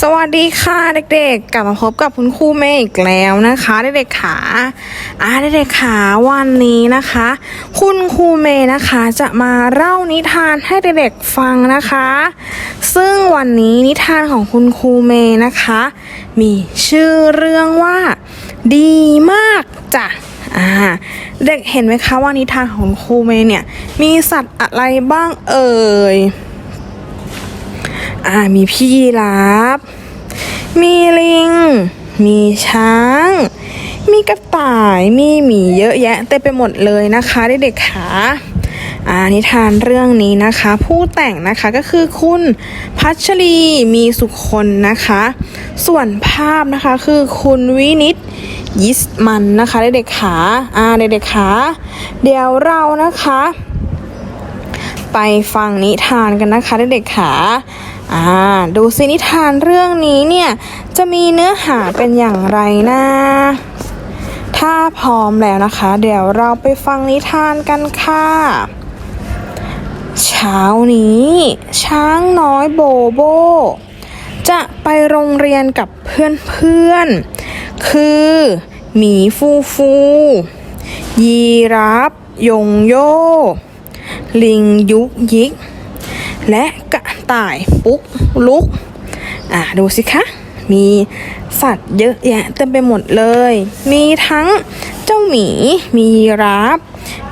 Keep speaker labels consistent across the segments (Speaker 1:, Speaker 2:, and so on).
Speaker 1: สวัสดีค่ะเด็กๆ กลับมาพบกับคุณครูเมย์อีกแล้วนะคะเด็กๆขาอ่าเด็กๆขาวันนี้นะคะ คุณครูเมย์นะคะจะมาเล่านิทานให้เด็กๆฟังนะคะ ซึ่งวันนี้นิทานของคุณครูเมย์นะคะ มีชื่อเรื่องว่า ดีมากจ้ะอ่าเด็กเห็นไหมคะว่านิทานของคุณครูเมย์เนี่ยมีสัตว์อะไรบ้างเอ่ย อ่ามีพี่ยีราฟมีลิง มีช้าง มีกระต่าย มีหมีเยอะแยะเต็มไปหมดเลยนะคะเด็กๆขาอ่านิทานเรื่องนี้นะคะ ผู้แต่งนะคะก็คือคุณพัชรีมีสุคนนะคะ ส่วนภาพนะคะคือคุณวินิตยิสมันนะคะเด็กๆขาอ่าเด็กๆขาเดี๋ยวเรานะคะ ไปฟังนิทานกันนะคะเด็กๆขา อ่าดูสินิทานเรื่องนี้เนี่ย จะมีเนื้อหาเป็นอย่างไรนะ ถ้าพร้อมแล้วนะคะ เดี๋ยวเราไปฟังนิทานกันค่ะ เช้านี้ ช้างน้อยโบโบ จะไปโรงเรียนกับเพื่อนๆ คือหมีฟูฟู ยีราฟยงโย ลิงยุกยิก และกระ ต่ายปุ๊กลุก อ่าดูสิคะ มีสัตว์เยอะแยะเต็มไปหมดเลย มีทั้งเจ้าหมี มียีราฟ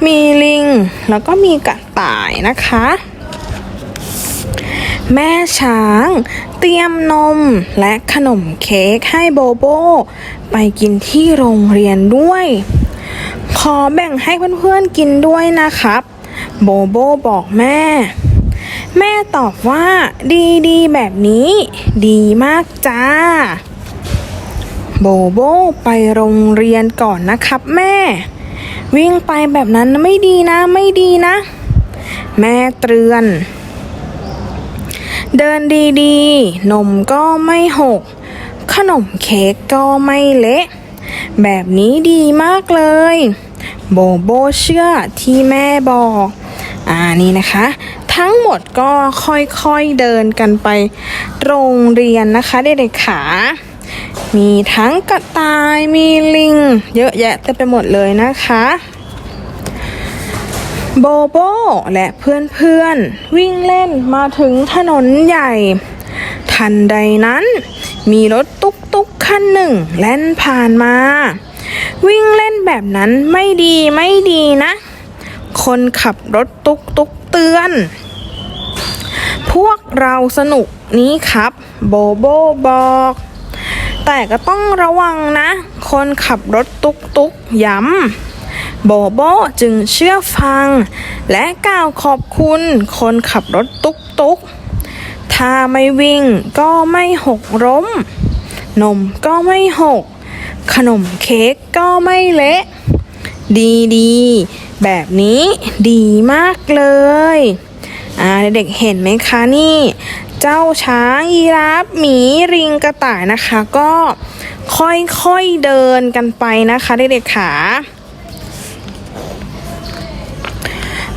Speaker 1: มีลิง แล้วก็มีกระต่ายนะคะ แม่ช้าง เตรียมนมและขนมเค้กให้โบโบ ไปกินที่โรงเรียนด้วย ขอแบ่งให้เพื่อนๆกินด้วยนะครับ โบโบบอกแม่ แม่ตอบว่า ดีดีแบบนี้ ดีมากจ้า โบโบไปโรงเรียนก่อนนะครับแม่ วิ่งไปแบบนั้นไม่ดีนะไม่ดีนะ แม่เตือน เดินดีๆ นมก็ไม่หก ขนมเค้กก็ไม่เละ แบบนี้ดีมากเลย โบโบเชื่อที่แม่บอกอ่านี่นะคะ ทั้งหมดก็ค่อยๆเดินกันไปโรงเรียนนะคะเด็กๆขา มีทั้งกระต่ายมีลิง เยอะแยะเต็มไปหมดเลยนะคะโบโบและเพื่อนๆ วิ่งเล่นมาถึงถนนใหญ่ ทันใดนั้น มีรถตุ๊กตุ๊กคันหนึ่งแล่นผ่านมา วิ่งเล่นแบบนั้นไม่ดีไม่ดีนะ คนขับรถตุ๊กตุ๊กเตือน พวกเราสนุกนี้ครับ โบโบบอก แต่ก็ต้องระวังนะ คนขับรถตุ๊กตุ๊กย้ำโบโบจึงเชื่อฟัง และกล่าวขอบคุณคนขับรถตุ๊กตุ๊กถ้าไม่วิ่งก็ไม่หกล้ม นมก็ไม่หก ขนมเค้กก็ไม่เละ ดีดีๆแบบนี้ดีมากเลย อ่าเด็กๆเห็นไหมคะนี่ เจ้าช้างยีราฟหมีริงกระต่ายนะคะ ก็ค่อยๆเดินกันไปนะคะเด็กๆขา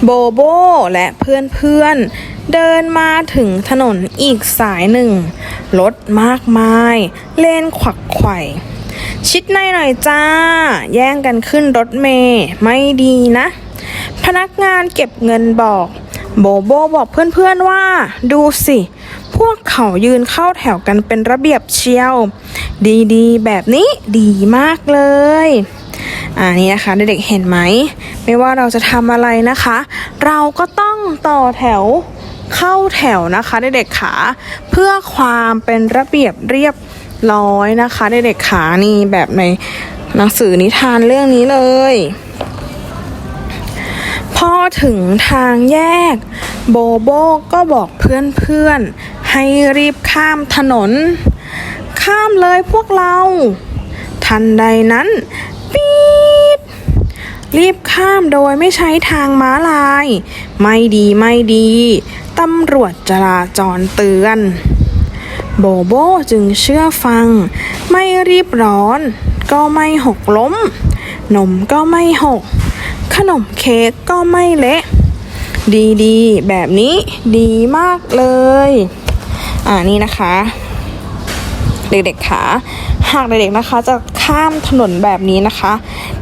Speaker 1: โบโบและเพื่อนๆเดินมาถึงถนนอีกสายหนึ่งรถมากมาย เลนขวักไขว่ชิดในหน่อยจ้า แย่งกันขึ้นรถเมย์ไม่ดีนะ พนักงานเก็บเงินบอก โบโบบอกเพื่อนๆว่า ดูสิ พวกเขายืนเข้าแถวกันเป็นระเบียบเชียว ดีๆ แบบนี้ดีมากเลยอ่านี่นะคะเด็กๆเห็นไหม ไม่ว่าเราจะทำอะไรนะคะ เราก็ต้องต่อแถวเข้าแถวนะคะเด็กๆขาเพื่อความเป็นระเบียบเรียบร้อยนะคะเด็กๆขานี่แบบในหนังสือนิทานเรื่องนี้เลย พอถึงทางแยก โบโบก็บอกเพื่อนๆ ให้รีบข้ามถนน ข้ามเลยพวกเรา ทันใดนั้น ปี๊ดรีบข้ามโดยไม่ใช้ทางม้าลาย ไม่ดีไม่ดี ตำรวจจราจรเตือน โบโบจึงเชื่อฟัง ไม่รีบร้อน ก็ไม่หกล้ม นมก็ไม่หก ขนมเค้กก็ไม่เละ ดีๆ แบบนี้ดีมากเลย อ่านี่นะคะ เด็กๆคะหากเด็กๆนะคะจะข้ามถนนแบบนี้นะคะ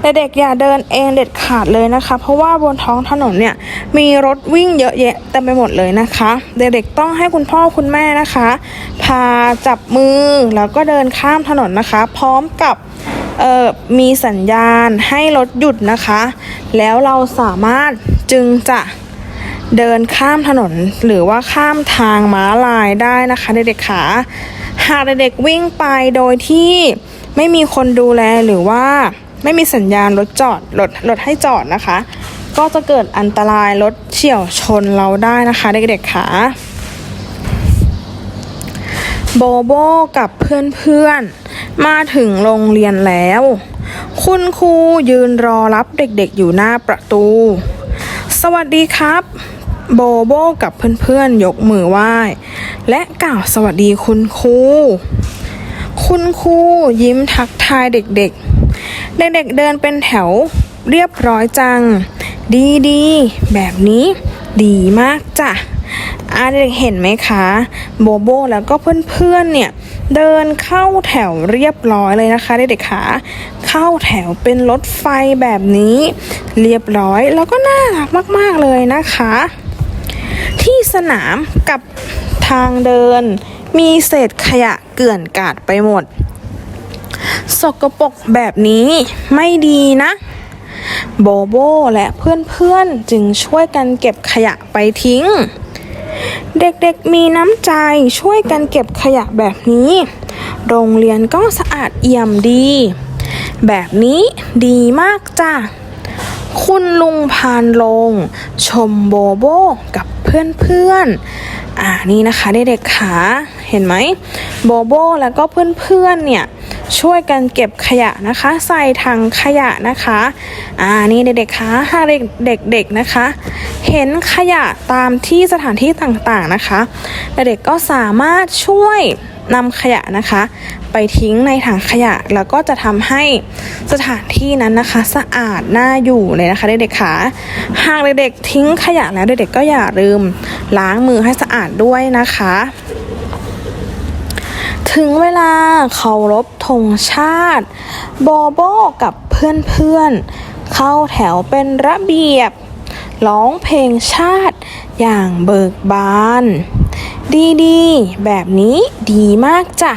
Speaker 1: เด็กๆอย่าเดินเองเด็ดขาดเลยนะคะ เพราะว่าบนท้องถนนเนี่ยมีรถวิ่งเยอะแยะเต็มไปหมดเลยนะคะ เด็กๆต้องให้คุณพ่อคุณแม่นะคะ พาจับมือแล้วก็เดินข้ามถนนนะคะ พร้อมกับ มีสัญญาณให้รถหยุดนะคะ แล้วเราสามารถจึงจะเดินข้ามถนนหรือว่าข้ามทางม้าลายได้นะคะเด็กๆขาหากเด็กๆวิ่งไปโดยที่ไม่มีคนดูแลหรือว่าไม่มีสัญญาณรถจอดรถรถให้จอดนะคะ ก็จะเกิดอันตรายรถเฉี่ยวชนเราได้นะคะเด็กๆขา โบโบกับเพื่อนๆ มาถึงโรงเรียนแล้ว คุณครูยืนรอรับเด็กๆอยู่หน้าประตู สวัสดีครับ โบโบกับเพื่อนๆ ยกมือไหว้ และกล่าวสวัสดีคุณครู คุณครูยิ้มทักทายเด็กๆ เด็กๆเดินเป็นแถวเรียบร้อยจัง ดีๆ แบบนี้ ดีมากจ้ะอาเด็กๆเห็นไหมคะ โบโบแล้วก็เพื่อนๆเนี่ย เดินเข้าแถวเรียบร้อยเลยนะคะเด็กๆคะเข้าแถวเป็นรถไฟแบบนี้ เรียบร้อยแล้วก็น่ารักมากๆเลยนะคะ ที่สนามกับทางเดิน มีเศษขยะเกลื่อนกาดไปหมด สกปรกแบบนี้ไม่ดีนะ โบโบและเพื่อนๆจึงช่วยกันเก็บขยะไปทิ้ง เด็กๆมีน้ำใจช่วยกันเก็บขยะแบบนี้ โรงเรียนก็สะอาดเอี่ยมดี แบบนี้ดีมากจ้ะคุณลุงพานลง ชมโบโบกับ เพื่อนๆ อ่านี่นะคะเด็กๆขาเห็นไหมโบโบแล้วก็เพื่อนๆเนี่ยช่วยกันเก็บขยะนะคะ ใส่ถังขยะนะคะอ่านี่เด็กๆคะถ้าเด็กๆนะคะ เห็นขยะตามที่สถานที่ต่างๆนะคะ เด็กๆก็สามารถช่วย นำขยะนะคะ ไปทิ้งในถังขยะ แล้วก็จะทำให้สถานที่นั้นนะคะ สะอาดน่าอยู่เลยนะคะเด็กๆค่ะหากเด็กๆทิ้งขยะแล้วเด็กๆก็อย่าลืม ล้างมือให้สะอาดด้วยนะคะ ถึงเวลาเคารพธงชาติ โบโบกับเพื่อนๆ เข้าแถวเป็นระเบียบร้องเพลงชาติอย่างเบิกบาน ดีๆ แบบนี้ดีมากจ้ะ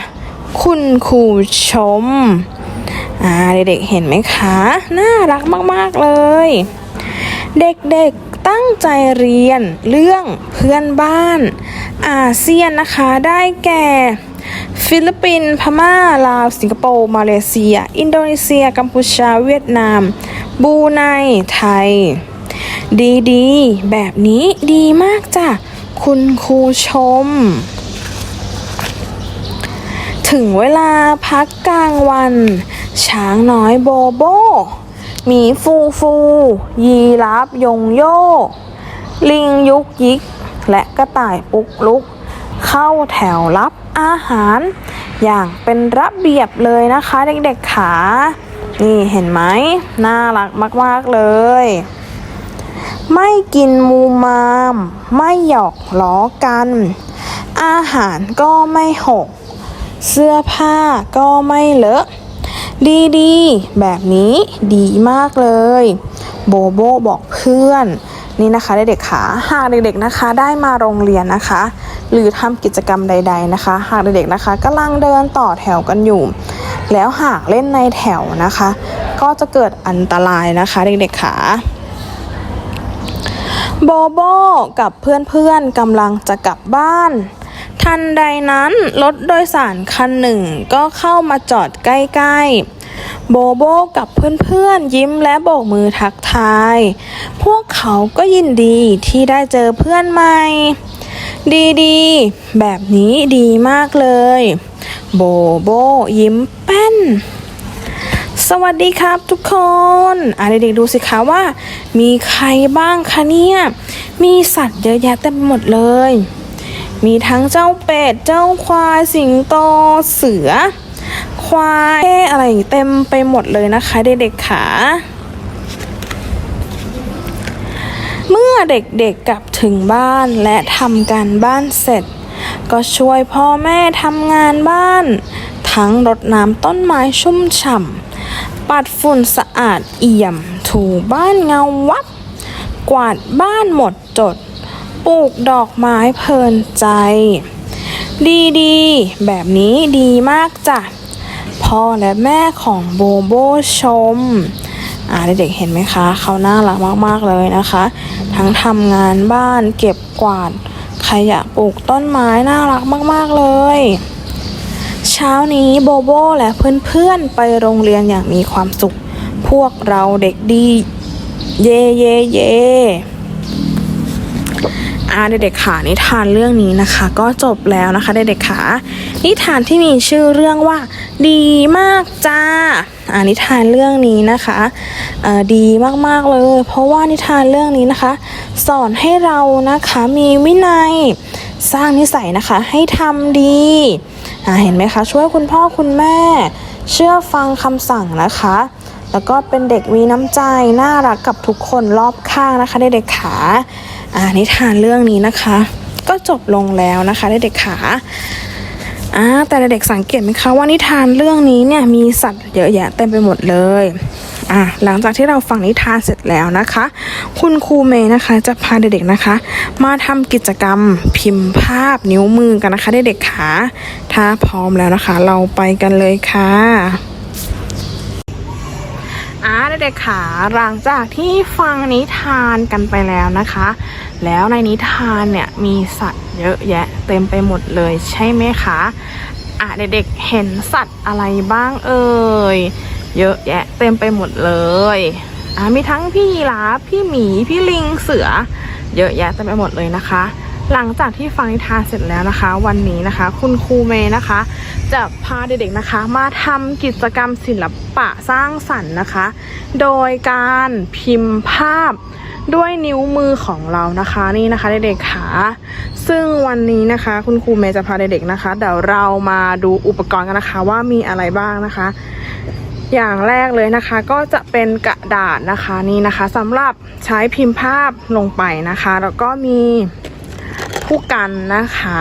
Speaker 1: คุณครูชม อ่าเด็กๆเห็นไหมคะ น่ารักมากๆเลย เด็กๆตั้งใจเรียนเรื่องเพื่อนบ้าน อาเซียนนะคะได้แก่ฟิลิปปินส์พม่า ลาว สิงคโปร์ มาเลเซีย อินโดนีเซีย กัมพูชา เวียดนาม บูไน ไทย ดีๆ แบบนี้ดีมากจ้ะ คุณครูชม ถึงเวลาพักกลางวัน ช้างน้อยโบโบหมีฟูฟู ยีราฟยงโย ลิงยุกยิก และกระต่ายปุกลุก เข้าแถวรับอาหาร อย่างเป็นระเบียบเลยนะคะเด็กๆขา นี่เห็นไหม น่ารักมากๆเลย ไม่กินมูมาม ไม่หยอกล้อกัน อาหารก็ไม่หก เสื้อผ้าก็ไม่เลอะ ดีๆ แบบนี้ดีมากเลย โบโบบอกเพื่อน นี่นะคะเด็กๆขาหากเด็กๆนะคะได้มาโรงเรียนนะคะ หรือทำกิจกรรมใด ๆนะคะ หากเด็กๆนะคะกำลังเดินต่อแถวกันอยู่ แล้วหากเล่นในแถวนะคะ ก็จะเกิดอันตรายนะคะเด็กๆขา โบโบกับเพื่อนๆกำลังจะกลับบ้าน ทันใดนั้นรถโดยสารคันหนึ่งก็เข้ามาจอดใกล้ๆ โบโบกับเพื่อนๆยิ้มและโบกมือทักทาย พวกเขาก็ยินดีที่ได้เจอเพื่อนใหม่ ดีๆ แบบนี้ดีมากเลย โบโบยิ้มแป้น สวัสดีครับทุกคนอะเด็กๆดูสิคะว่า มีใครบ้างคะเนี่ย มีสัตว์เยอะแยะเต็มไปหมดเลย มีทั้งเจ้าเป็ด เจ้าควาย สิงโต เสือ ควายอะอะไรเต็มไปหมดเลยนะคะ เด็กๆขาเมื่อเด็กๆกลับถึงบ้านและทำการบ้านเสร็จ ก็ช่วยพ่อแม่ทำงานบ้าน ทั้งรดน้ำต้นไม้ชุ่มฉ่ำ ปัดฝุ่นสะอาดเอี่ยม ถูบ้านเงาวับ กวาดบ้านหมดจด ปลูกดอกไม้เพลินใจ ดีๆแบบนี้ดีมากจ้ะ พ่อและแม่ของโบโบชม อ่าเด็กๆเห็นไหมคะ เขาน่ารักมากๆเลยนะคะ ทั้งทำงานบ้านเก็บกวาด ขยะปลูกต้นไม้น่ารักมากๆเลย เช้านี้โบโบและเพื่อนๆไปโรงเรียนอย่างมีความสุข พวกเราเด็กดี เย่เย่เย่อาเด็กๆขานิทานเรื่องนี้นะคะ ก็จบแล้วนะคะเด็กๆขานิทานที่มีชื่อเรื่องว่า ดีมากจ้าอ่านิทานเรื่องนี้นะคะดีมากๆเลย เพราะว่านิทานเรื่องนี้นะคะ สอนให้เรานะคะมีวินัย สร้างนิสัยนะคะ ให้ทำดีเห็นไหมคะ ช่วยคุณพ่อคุณแม่ เชื่อฟังคำสั่งนะคะ แล้วก็เป็นเด็กมีน้ำใจ น่ารักกับทุกคนรอบข้างนะคะเด็กๆขาอ่านิทานเรื่องนี้นะคะ ก็จบลงแล้วนะคะเด็กๆขา อ่าแต่เด็กๆสังเกตไหมคะว่านิทานเรื่องนี้เนี่ยมีสัตว์เยอะแยะเต็มไปหมดเลยอะหลังจากที่เราฟังนิทานเสร็จแล้วนะคะ คุณครูเมย์นะคะจะพาเด็กๆนะคะ มาทำกิจกรรมพิมพ์ภาพนิ้วมือกันนะคะเด็กๆขาถ้าพร้อมแล้วนะคะ เราไปกันเลยค่ะอ่าเด็กๆขาหลังจากที่ฟังนิทานกันไปแล้วนะคะ แล้วในนิทานเนี่ยมีสัตว์ เยอะแยะเต็มไปหมดเลยใช่ไหมคะอะเด็กๆเห็นสัตว์อะไรบ้างเอ่ยเยอะแยะเต็มไปหมดเลยอะมีทั้งพี่ยีราฟพี่หมีพี่ลิงเสือ เยอะแยะเต็มไปหมดเลยนะคะ หลังจากที่ฟังนิทานเสร็จแล้วนะคะ วันนี้นะคะ คุณครูเมย์นะคะ จะพาเด็กๆนะคะ มาทำกิจกรรมศิลปะสร้างสรรค์นะคะ โดยการพิมพ์ภาพ ด้วยนิ้วมือของเรานะคะนี่นะคะเด็กๆค่ะซึ่งวันนี้นะคะคุณครูเมย์จะพาเด็กๆนะคะเดี๋ยวเรามาดูอุปกรณ์กันนะคะว่ามีอะไรบ้างนะคะ อย่างแรกเลยนะคะก็จะเป็นกระดาษนะคะนี่นะคะสำหรับใช้พิมพ์ภาพลงไปนะคะ แล้วก็มีผู้กันนะคะ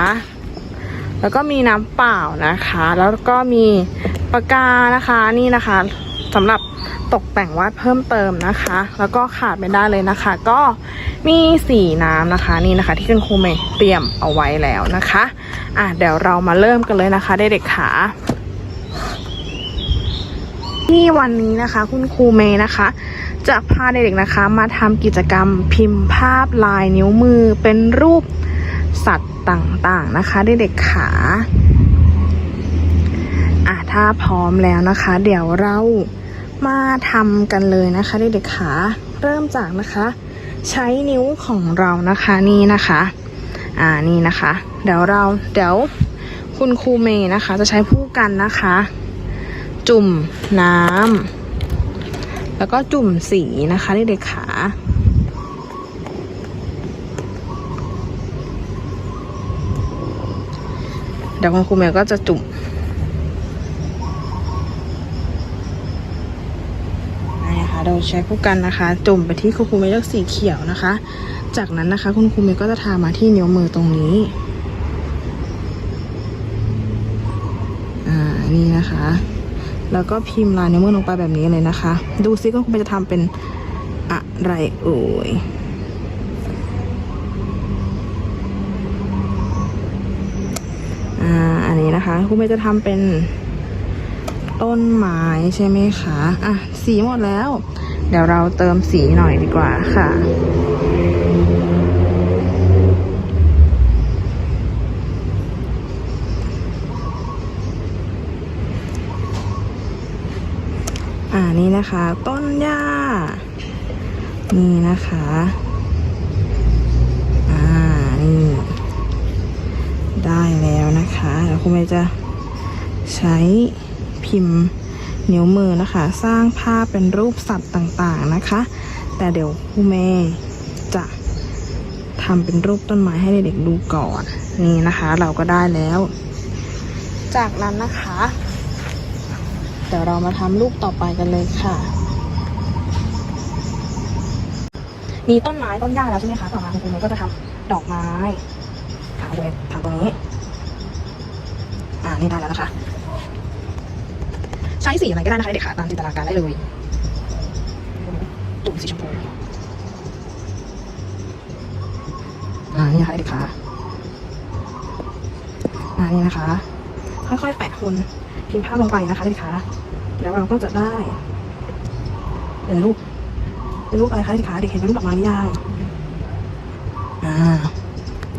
Speaker 1: แล้วก็มีน้ำเปล่านะคะ แล้วก็มีปากกานะคะนี่นะคะ สำหรับตกแต่งวาดเพิ่มเติมนะคะ แล้วก็ขาดไม่ได้เลยนะคะ ก็มีสีน้ำนะคะนี่นะคะ ที่คุณครูเมย์เตรียมเอาไว้แล้วนะคะอะเดี๋ยวเรามาเริ่มกันเลยนะคะเด็กๆขาที่วันนี้นะคะคุณครูเมย์นะคะ จะพาเด็กๆนะคะ มาทำกิจกรรมพิมพ์ภาพลายนิ้วมือเป็นรูปสัตว์ต่างๆนะคะเด็กๆขา ถ้าพร้อมแล้วนะคะ เดี๋ยวเรามาทำกันเลยนะคะเด็กๆขาเริ่มจากนะคะ ใช้นิ้วของเรานะคะนี่นะคะ อ่านี่นะคะ เดี๋ยวเราเดี๋ยวคุณครูเมย์นะคะ จะใช้ผู้กันนะคะ จุ่มน้ำแล้วก็จุ่มสีนะคะเด็กๆขาเดี๋ยวคุณครูเมย์ก็จะจุ่มนี่นะคะ เราใช้คู่กันนะคะ จุ่มไปที่คุณครูเมย์เลือกสีเขียวนะคะ จากนั้นนะคะ คุณครูเมย์ก็จะทามาที่นิ้วมือตรงนี้อ่านี่นะคะ แล้วก็พิมพ์ลายนิ้วมือลงไปแบบนี้เลยนะคะ ดูซิคุณครูเมย์จะทำเป็นอะไรเอ่ยอ่าอันนี้นะคะ คุณเมย์จะทำเป็น ต้นไม้ใช่ไหมคะ อะ สีหมดแล้ว เดี๋ยวเราเติมสีหน่อยดีกว่าค่ะ อ่านี่นะคะ ต้นหญ้า นี่นะคะอ่านี่ได้แล้วนะคะเดี๋ยวคุณเมย์จะใช้ พิมพ์นิ้วมือนะคะ สร้างภาพเป็นรูปสัตว์ต่างๆนะคะ แต่เดี๋ยวครูเมย์จะทำเป็นรูปต้นไม้ให้เด็กๆดูก่อน นี่นะคะเราก็ได้แล้ว จากนั้นนะคะ เดี๋ยวเรามาทำรูปต่อไปกันเลยค่ะมีต้นไม้ต้นหญ้าแล้วใช่ไหมคะต่อมาคุณครูก็จะทำดอกไม้ค่ะคุณครูทำตรงนี้ อ่านี่ได้แล้วนะคะ ใช้สีอะไรก็ได้นะคะเด็กค่ะตามจินตนาการได้เลยตุ่มสีชมพูอ่านี่นะคะเด็กค่ะอ่านี่นะคะ ค่อยๆแปะคนพิมพ์ภาพลงไปนะคะเด็กค่ะแล้วเราก็จะได้เป็นรูปเป็นรูปอะไรคะเด็กค่ะเด็กเห็นเป็นรูปดอกไม้หรือยังอ่า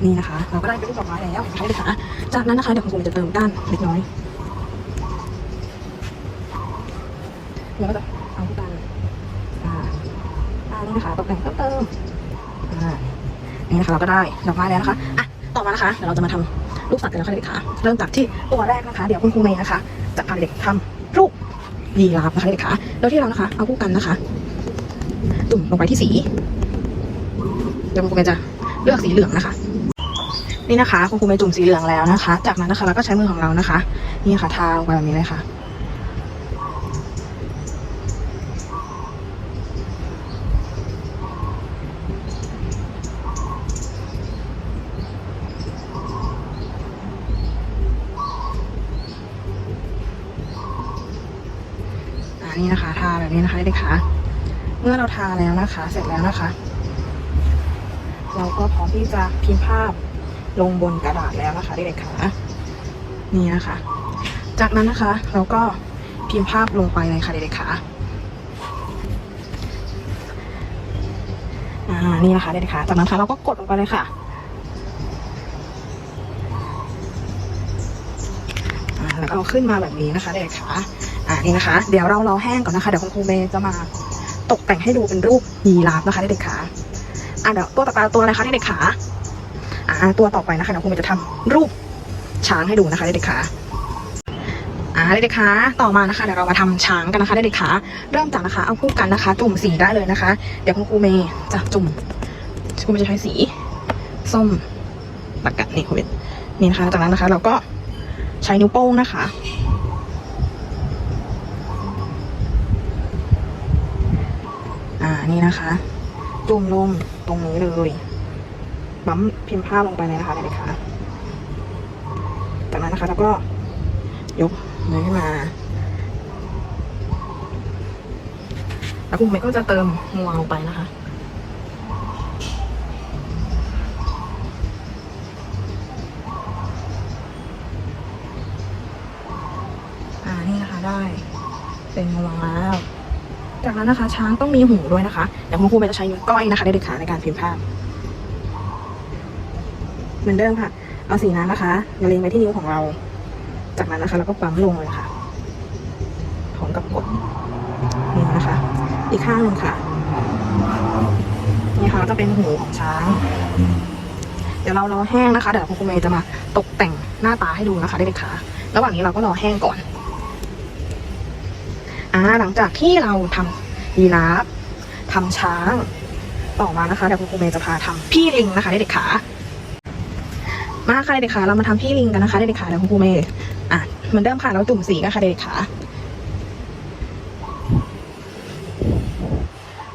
Speaker 1: นี่นะคะ เราก็ได้เป็นรูปดอกไม้แล้วนะคะเด็กค่ะจากนั้นนะคะเดี๋ยวคุณครูจะเติมก้านเล็กน้อย เราก็จะเอาที่กันอ่าอ่านี่นะคะตกแต่งเพิ่มเติมอ่านี่นะคะเราก็ได้ดอกไม้แล้วนะคะอะต่อมานะคะเดี๋ยวเราจะมาทำรูปสัตว์กันแล้วค่ะเด็กค่ะเริ่มจากที่ตัวแรกนะคะ เดี๋ยวคุณครูเมย์นะคะจะพาเด็กทำรูปยีราฟนะคะเด็กค่ะโดยที่เรานะคะ เอาคู่กันนะคะตุ่มลงไปที่สีเดี๋ยวคุณครูเมย์จะเลือกสีเหลืองนะคะ นี่นะคะคุณครูเมย์จุ่มสีเหลืองแล้วนะคะ จากนั้นนะคะเราก็ใช้มือของเรานะคะ นี่ค่ะทาลงไปแบบนี้เลยค่ะ อ่านี่นะคะ ทาแบบนี้นะคะเด็กๆค่ะ เมื่อเราทาแล้วนะคะ เสร็จแล้วนะคะ เราก็พร้อมที่จะพิมพ์ภาพลงบนกระดาษแล้วนะคะเด็กๆค่ะนี่นะคะ จากนั้นนะคะ เราก็พิมพ์ภาพลงไปเลยค่ะเด็กๆค่ะอ่านี่นะคะเด็กๆค่ะ จากนั้นค่ะเราก็กดลงไปเลยค่ะแล้วก็เอาขึ้นมาแบบนี้นะคะเด็กค่ะอ่านี่นะคะ เดี๋ยวเรารอแห้งก่อนนะคะ เดี๋ยวคุณครูเมย์จะมา ตกแต่งให้ดูเป็นรูปยีราฟนะคะเด็กๆค่ะอ่าเดี๋ยวตัวต่อไปตัวอะไรคะเด็กๆค่ะอ่าตัวต่อไปนะคะเดี๋ยวครูเมย์จะทำรูปช้างให้ดูนะคะเด็กๆค่ะอ่าเด็กๆคะต่อมานะคะเดี๋ยวเรามาทำช้างกันนะคะเด็กๆคะเริ่มจากนะคะเอาคู่กันนะคะ จุ่มสีได้เลยนะคะ เดี๋ยวคุณครูเมย์จะจุ่มครูเมย์จะใช้สี ส้มปากกานี่ครูเมย์นี่นะคะจากนั้นนะคะ เราก็ใช้นิ้วโป้งนะคะ อ่านี่นะคะ จุ่มลงตรงนี้เลยบั๊มพิมพ์ผ้าลงไปเลยนะคะเด็กๆค่ะจากนั้นนะคะเราก็ยกมือขึ้นมา แล้วคุณแม่ก็จะเติมงวงลงไปนะคะ อ่านี่นะคะได้ เป็นงวงแล้ว จาก นั้นนะคะ ช้างต้องมีหูด้วยนะคะเดี๋ยวคุณครูเมย์จะใช้นิ้วก้อยนะคะเด็กๆค่ะในการพิมพ์ภาพ เหมือนเดิมค่ะ เอาสีนั้นนะคะมาเล็งไปที่นิ้วของเรา จากนั้นนะคะเราก็ปั๊มลงเลยค่ะพร้อมกับกดนี่นะคะ อีกข้างหนึ่งค่ะนี่ค่ะก็จะเป็นหูของช้าง เดี๋ยวเรารอแห้งนะคะ เดี๋ยวคุณครูเมย์จะมาตกแต่งหน้าตาให้ดูนะคะเด็กๆค่ะระหว่างนี้เราก็รอแห้งก่อนอ่าหลังจากที่เราทำ ยีราฟทำช้าง ต่อมานะคะเดี๋ยวคุณครูเมย์จะพาทำพี่ลิงนะคะเด็กๆขามาค่ะเด็กๆขาเรามาทำพี่ลิงกันนะคะเด็กๆขาเดี๋ยวคุณครูเมย์อะเหมือนเดิมค่ะเราจุ่มสีกันค่ะเด็กๆขา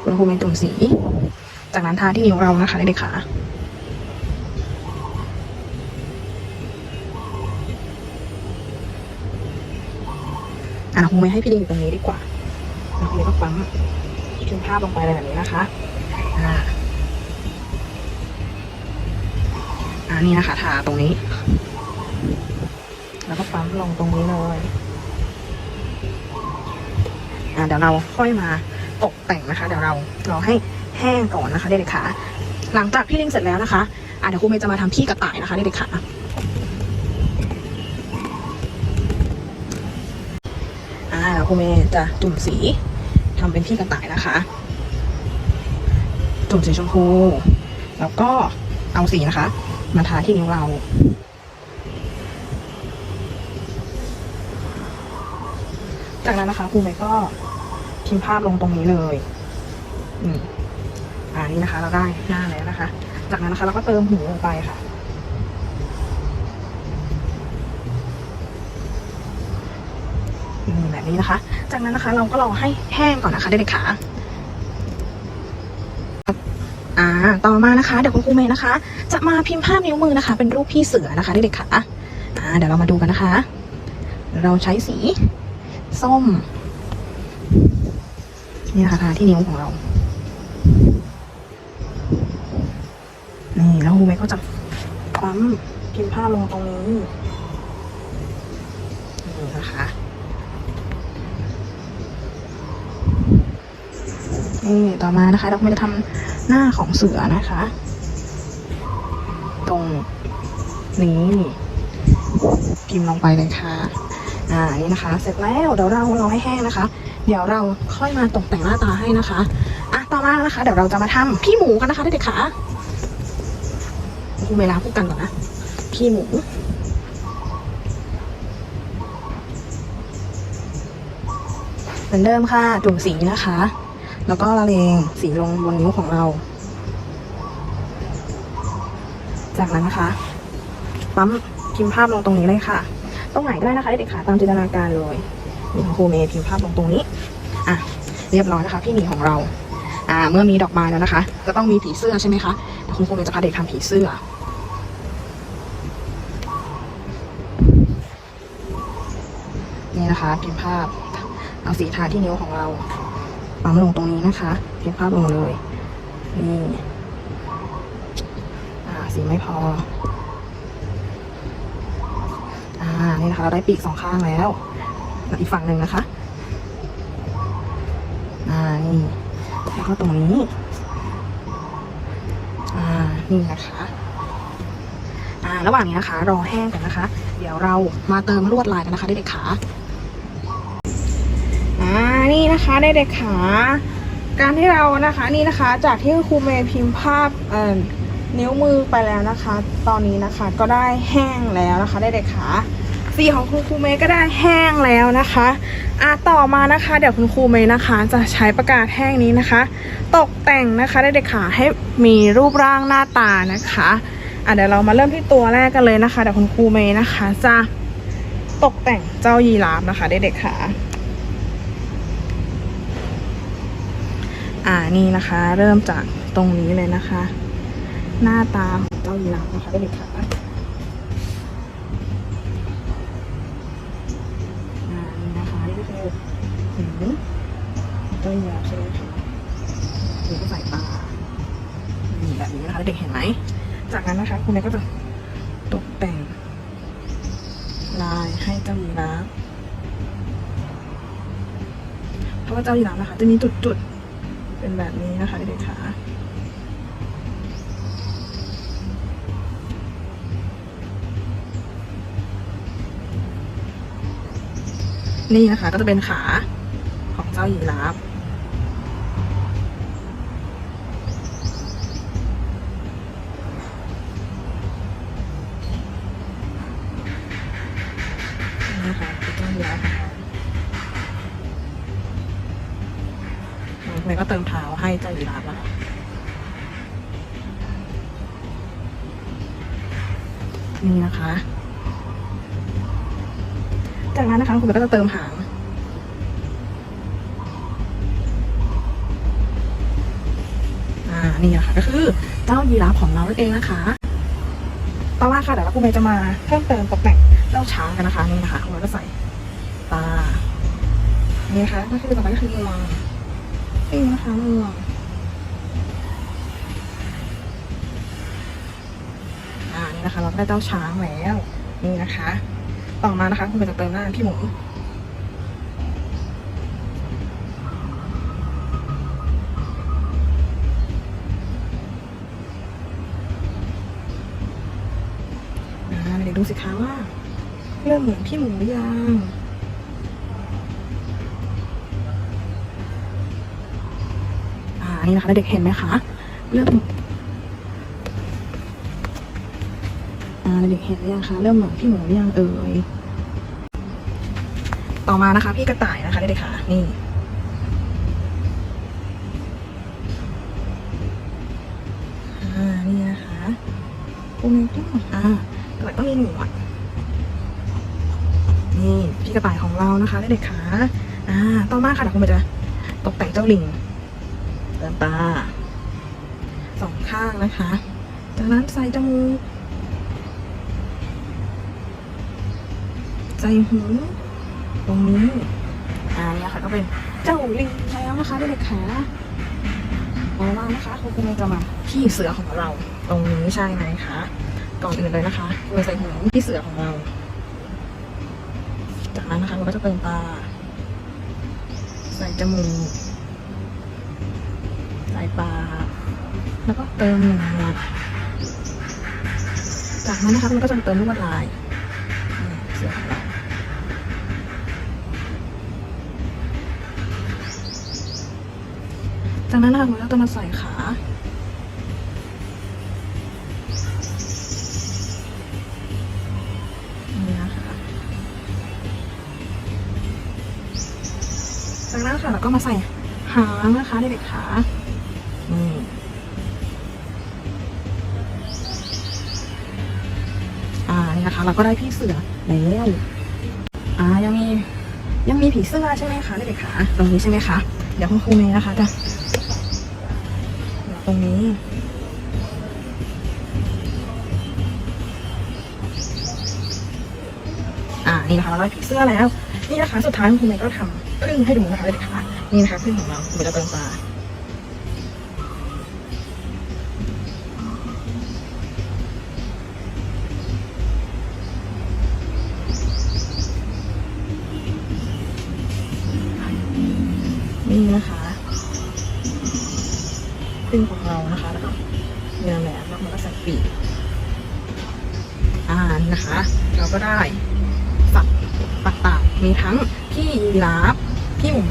Speaker 1: คุณครูเมย์จุ่มสี จากนั้นทาที่นิ้วเรานะคะเด็กๆขาอะครูเมย์ให้พี่ลิงอยู่ตรงนี้ดีกว่า แล้วคุณก็ปั๊มพิมพ์ภาพลงไปอะไรแบบนี้นะคะอ่าอ่านี่นะคะทาตรงนี้ แล้วก็ปั๊มลงตรงนี้เลยอ่าเดี๋ยวเราค่อยมาตกแต่งนะคะ เดี๋ยวเราเราให้แห้งก่อนนะคะเด็กๆค่ะหลังจากพี่ลิงเสร็จแล้วนะคะอ่าเดี๋ยวครูเมย์จะมาทำพี่กระต่ายนะคะเด็กๆค่ะอ่า ครูเมจะจุ่มสีทำเป็นพี่กระต่ายนะคะ จุ่มสีชมพู แล้วก็เอาสีนะคะ มาทาที่นิ้วเราจากนั้นนะคะครูเมก็พิมพ์ภาพลงตรงนี้เลยอืมอ่านี่นะคะ เราได้หน้าแล้วนะคะ จากนั้นนะคะ เราก็เติมหูลงไปค่ะ อืมแบบนี้นะคะ จากนั้นนะคะเราก็รอให้แห้งก่อนนะคะเด็กๆค่ะอ่าต่อมานะคะ เดี๋ยวคุณครูเมย์นะคะ จะมาพิมพ์ภาพนิ้วมือนะคะ เป็นรูปพี่เสือนะคะเด็กๆค่ะอ่าเดี๋ยวเรามาดูกันนะคะ เราใช้สี ส้ม นี่นะคะทาที่นิ้วของเรานี่แล้วครูเมย์ก็จะปั๊มพิมพ์ภาพลงตรงนี้นี่นะคะ นี่ต่อมานะคะเราก็จะทำหน้าของเสือนะคะ ตรงนี้พิมพ์ลงไปเลยค่ะ อ่า นี่นะคะ เสร็จแล้วเดี๋ยวเรารอให้แห้งนะคะ เดี๋ยวเราค่อยมาตกแต่งหน้าตาให้นะคะ อะ ต่อมานะคะ เดี๋ยวเราจะมาทำพี่หมูกันนะคะเด็กๆค่ะคุณเวลาพูดกันก่อนนะ พี่หมู เหมือนเดิมค่ะ จุ่มสีนะคะ แล้วก็ละเลงสีลงบนนิ้วของเรา จากนั้นนะคะ ปั๊มพิมพ์ภาพลงตรงนี้เลยค่ะ ตรงไหนก็ได้นะคะเด็กๆค่ะตามจินตนาการเลยนี่ครูเมย์พิมพ์ภาพลงตรงนี้ อะ เรียบร้อยนะคะพี่หมีของเรา อ่า เมื่อมีดอกไม้แล้วนะคะก็ต้องมีผีเสื้อใช่ไหมคะคุณครูเมย์จะพาเด็กทำผีเสื้อนี่นะคะพิมพ์ภาพเอาสีทาที่นิ้วของเรา ปั๊มลงตรงนี้นะคะเพียงภาพลงเลยนี่อ่าสีไม่พออ่านี่นะคะเราได้ปีกสองข้างแล้วอีกฝั่งหนึ่งนะคะอ่านี่แล้วก็ตรงนี้อ่านี่นะคะอ่าระหว่างนี้นะคะ รอแห้งกันนะคะ เดี๋ยวเรามาเติมลวดลายกันนะคะเด็กๆขา นี่นะคะเด็กๆขา การที่เรานะคะนี่นะคะจากที่ครูเมย์พิมพ์ภาพเอ่อนิ้วมือไปแล้วนะคะ ตอนนี้นะคะก็ได้แห้งแล้วนะคะเด็กๆขาสีของคุณครูเมย์ก็ได้แห้งแล้วนะคะอะต่อมานะคะ เดี๋ยวคุณครูเมย์นะคะ จะใช้ประกาศแห้งนี้นะคะ ตกแต่งนะคะเด็กๆขาให้มีรูปร่างหน้าตานะคะอะเดี๋ยวเรามาเริ่มที่ตัวแรกกันเลยนะคะเดี๋ยวคุณครูเมย์นะคะ จะตกแต่งเจ้ายีราฟนะคะเด็กๆขา อ่านี่นะคะ เริ่มจากตรงนี้เลยนะคะ หน้าตาของเจ้ายีราฟนะคะเด็กค่ะอ่านี่นะคะนี่คือหูเจ้ายีราฟใช่ไหมคะหูก็ใส่ตาแบบนี้นะคะเด็กเห็นไหมจากนั้นนะคะคุณแม่ก็จะตกแต่ง ลายให้เจ้ายีราฟเพราะว่าเจ้ายีราฟนะคะ จะมีจุดๆ เป็นแบบนี้นะคะเด็กๆค่ะนี่นะคะก็จะเป็นขาของเจ้ายีราฟ จากนั้นนะคะคุณก็จะเติมหาง อ่า นี่นะคะก็คือเจ้ายีราฟของเรานั่นเองนะคะต่อมาค่ะเดี๋ยวเราคุณเมย์จะมาเพิ่มเติมตกแต่งเจ้าช้างกันนะคะนี่นะคะเมย์ก็ใส่ตานี่นะคะก็คือต่อไปก็คืองวงนี่นะคะงวงอ่านี่นะคะ เราได้เจ้าช้างแล้วนี่นะคะ ต่อมานะคะคุณเป็นจะเติมหน้าพี่หมูเด็กดูสิคะว่า เริ่มเหมือนพี่หมูหรือยังอ่านี่นะคะเด็กเห็นไหมคะ เริ่ม อ่าเด็กเห็นหรือยังคะเริ่มเหมือนพี่หมูหรือยังเอ่ยต่อมานะคะ พี่กระต่ายนะคะเด็กๆค่ะนี่อ่านี่นะคะครูเมย์ก็อ่ากิดต้องมีหนวดนี่พี่กระต่ายของเรานะคะเด็กๆขาอ่าต่อมาค่ะเดี๋ยวคุณเมจะตกแต่งเจ้าลิงเติมตาสองข้างนะคะ จากนั้นใส่จมูก ใส่ หูตรงนี้อ่าเนี่ยค่ะก็เป็นเจ้าลิงแล้วนะคะเด็กๆขาต่อมานะคะคุณครูเมย์จะมาพี่เสือของเราตรงนี้ใช่ไหมคะก่อนอื่นเลยนะคะเราใส่หูพี่เสือของเรา จากนั้นนะคะเราก็จะเติมตา ใส่จมูกใส่ปากแล้วก็เติมหนวดจากนั้นนะคะมันก็จะเติมลวดลายนี่เสือของเรา จากนั้นนะคะเราจะมาใส่ขานี่นะคะจากนั้นค่ะเราก็มาใส่หางนะคะเด็กๆขานี่อ่านี่นะคะ เราก็ได้พี่เสือแล้วอ่ายังมียังมีผีเสื้อใช่ไหมคะเด็กๆขาตรงนี้ใช่ไหมคะ เดี๋ยวคุณครูเมย์นะคะจะ ตรงนี้ อ่า นี่นะคะเราได้ผีเสื้อแล้ว นี่นะคะ สุดท้ายคุณครูเมย์ก็ทำพึ่งให้ดูนะคะเด็กๆค่ะ นี่นะคะพึ่งของเราคุณเมย์จะเติมตานี่นะคะ ก็ได้สัตว์ต่างๆมีทั้งพี่ยีราฟพี่หมู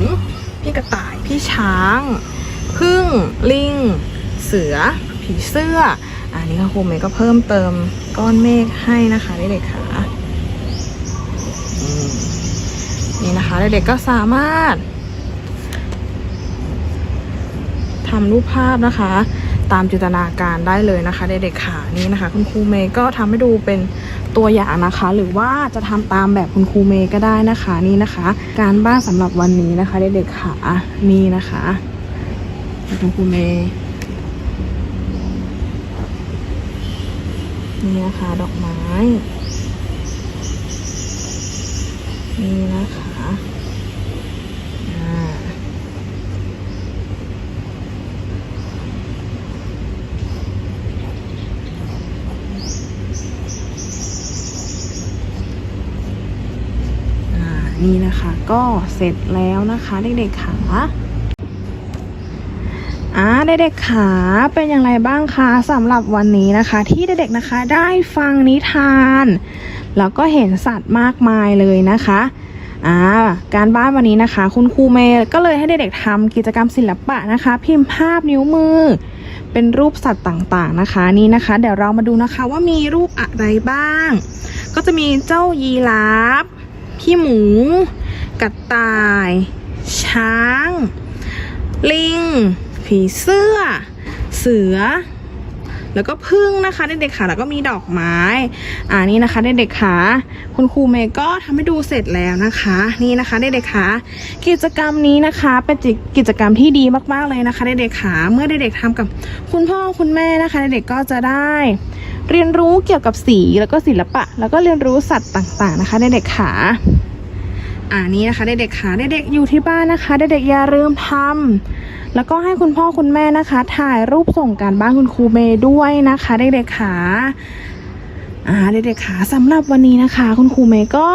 Speaker 1: พี่กระต่ายพี่ช้างพึ่งลิง เสือ ผีเสื้อ อันนี้ค่ะครูเมย์ก็เพิ่มเติมก้อนเมฆให้นะคะเด็กๆค่ะนี่นะคะเด็กๆก็สามารถทำรูปภาพนะคะ ตามจินตนาการได้เลยนะคะเด็กๆค่ะนี่นะคะ คุณครูเมย์ก็ทำให้ดูเป็น ตัวอย่างนะคะ หรือว่าจะทำตามแบบคุณครูเมย์ก็ได้นะคะนี่นะคะ การบ้านสำหรับวันนี้นะคะเด็กๆค่ะนี่นะคะคุณครูเมย์นี่นะคะดอกไม้ นี่นะคะอ่า อ่านี่นะคะ ก็เสร็จแล้วนะคะเด็กๆขาอ่าเด็กๆขาเป็นอย่างไรบ้างคะสำหรับวันนี้นะคะ ที่เด็กๆนะคะได้ฟังนิทาน แล้วก็เห็นสัตว์มากมายเลยนะคะอ่าการบ้านวันนี้นะคะ คุณครูเมย์ก็เลยให้เด็กๆทำกิจกรรมศิลปะนะคะ พิมพ์ภาพนิ้วมือ เป็นรูปสัตว์ต่างๆนะคะ นี่นะคะ เดี๋ยวเรามาดูนะคะว่ามีรูปอะไรบ้าง ก็จะมีเจ้ายีราฟพี่หมู กระต่าย ช้าง ลิง ผีเสื้อ เสือ แล้วก็พึ่งนะคะเด็กๆค่ะแล้วก็มีดอกไม้ อ่านี่นะคะเด็กๆค่ะคุณครูเมย์ก็ทำให้ดูเสร็จแล้วนะคะ นี่นะคะเด็กๆค่ะกิจกรรมนี้นะคะเป็นกิจกรรมที่ดีมากๆเลยนะคะเด็กๆค่ะเมื่อเด็กๆทำกับคุณพ่อคุณแม่นะคะเด็กๆก็จะได้เรียนรู้เกี่ยวกับสีแล้วก็ศิลปะ แล้วก็เรียนรู้สัตว์ต่างๆนะคะเด็กๆค่ะ อ่านี้นะคะเด็กๆค่ะเด็กๆอยู่ที่บ้านนะคะเด็กๆอย่าลืมทำแล้วก็ให้คุณพ่อคุณแม่นะคะ ถ่ายรูปส่งการบ้านคุณครูเมย์ด้วยนะคะเด็กๆค่ะอ่าเด็กๆค่ะสำหรับวันนี้นะคะ คุณครูเมย์ก็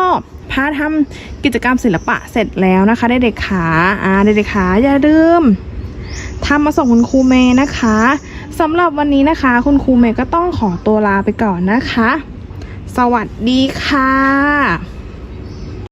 Speaker 1: พาทำกิจกรรมศิลปะเสร็จแล้วนะคะเด็กๆค่ะอ่าเด็กๆค่ะอย่าลืมทำมาส่งคุณครูเมย์นะคะสำหรับวันนี้นะคะ คุณครูเมย์ก็ต้องขอตัวลาไปก่อนนะคะ สวัสดีค่ะ